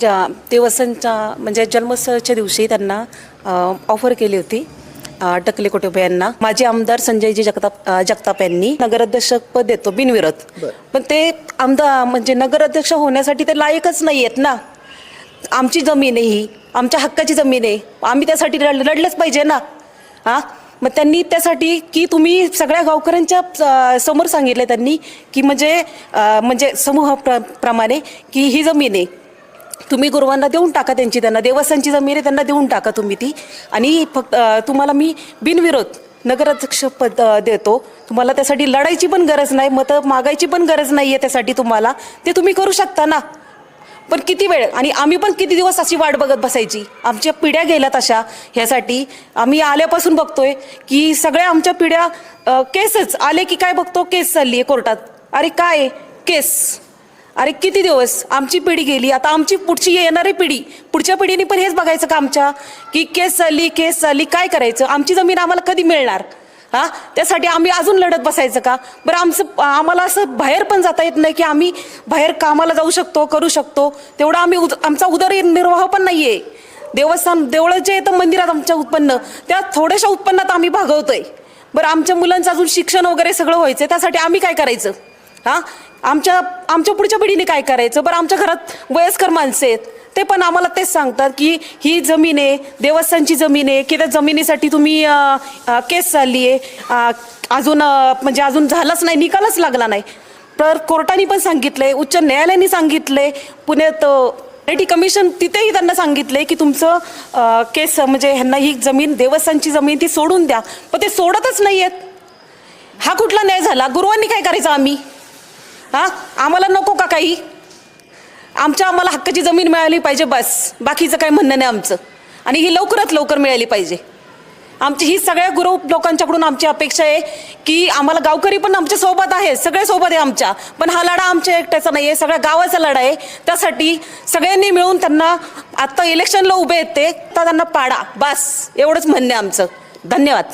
ज्या देवसनच्या म्हणजे जन्मोत्सवाच्या दिवशी त्यांना ऑफर केली होती टकले कुटुंब यांना. माजी आमदार संजयजी जगताप जगताप यांनी नगराध्यक्ष पद देतो बिनविरोध. पण ते आमदार म्हणजे नगराध्यक्ष होण्यासाठी ते लायकच नाही आहेत ना. आमची जमीन आहे ही आमच्या हक्काची जमीन आहे. आम्ही त्यासाठी लढ लढलंच पाहिजे ना. हां? मग त्यांनी त्यासाठी की तुम्ही सगळ्या गावकऱ्यांच्या समोर सांगितलं त्यांनी की म्हणजे म्हणजे समूह प्र प्रमाणे की ही जमीन आहे. तुम्ही गुरुवांना देऊन टाका त्यांची त्यांना देवस्थानची जमीन आहे त्यांना देऊन टाका तुम्ही ती. आणि फक्त तुम्हाला मी बिनविरोध नगराध्यक्ष पद देतो. तुम्हाला त्यासाठी लढायची पण गरज नाही मतं मागायची पण गरज नाही आहे त्यासाठी तुम्हाला. ते तुम्ही करू शकता ना. पण किती वेळ आणि आम्ही पण किती दिवस अशी वाट बघत बसायची? आमच्या पिढ्या गेल्यात अशा ह्यासाठी. आम्ही आल्यापासून बघतोय की सगळ्या आमच्या पिढ्या केसच. आले की काय बघतो? केस चालली आहे कोर्टात. अरे काय केस. अरे किती दिवस? आमची पिढी गेली. आता आमची पुढची येणारी पिढी. पुढच्या पिढीने पण हेच बघायचं का आमच्या? की केस चालली केस चालली काय करायचं? आमची जमीन आम्हाला कधी मिळणार? हा? त्यासाठी आम्ही अजून लढत बसायचं का? बरं आमचं आम्हाला असं बाहेर पण जाता येत नाही की आम्ही बाहेर कामाला जाऊ शकतो करू शकतो. तेवढा आम्ही उद आमचा उदरनिर्वाह पण नाही आहे देवस्थान देवळं जे येतं मंदिरात आमच्या उत्पन्न त्या थोड्याशा उत्पन्नात आम्ही भागवतोय. बरं आमच्या मुलांचं अजून शिक्षण वगैरे सगळं व्हायचं त्यासाठी आम्ही काय करायचं? हां? आमच्या आमच्या पुढच्या पिढीने काय करायचं? बरं आमच्या घरात वयस्कर माणसं आहेत. ते पण आम्हाला तेच सांगतात की ही जमीन आहे देवस्थानची जमीन आहे की त्या जमिनीसाठी तुम्ही अ, अ, केस चालली आहे अजून अ, म्हणजे अजून झालाच नाही निकालच लागला नाही. तर कोर्टाने पण सांगितलंय उच्च न्यायालयाने सांगितलंय पुण्यात आय टी कमिशन तिथेही त्यांना सांगितलंय की तुमचं अ, केस म्हणजे ह्यांना ही जमीन देवस्थानची जमीन ती सोडून द्या. पण ते सोडतच नाही आहेत हा कुठला न्याय झाला? गुरुवांनी काय करायचं आम्ही? हा? आम्हाला नको का काही? आमच्या आम्हाला हक्काची जमीन मिळाली पाहिजे बस. बाकीचं काही म्हणणं नाही आमचं. आणि ही लवकरात लवकर मिळाली पाहिजे. आमची ही सगळ्या गुरु लोकांच्याकडून आमची अपेक्षा आहे की आम्हाला गावकरी पण आमच्यासोबत आहे. सगळे सोबत आहे आमच्या. पण हा लढा आमच्या एकट्याचा नाही आहे सगळ्या गावाचा लढा आहे. त्यासाठी सगळ्यांनी मिळून त्यांना आत्ता इलेक्शनला उभे येते तर त्यांना पाडा. बस. एवढंच म्हणणं आहे आमचं. धन्यवाद.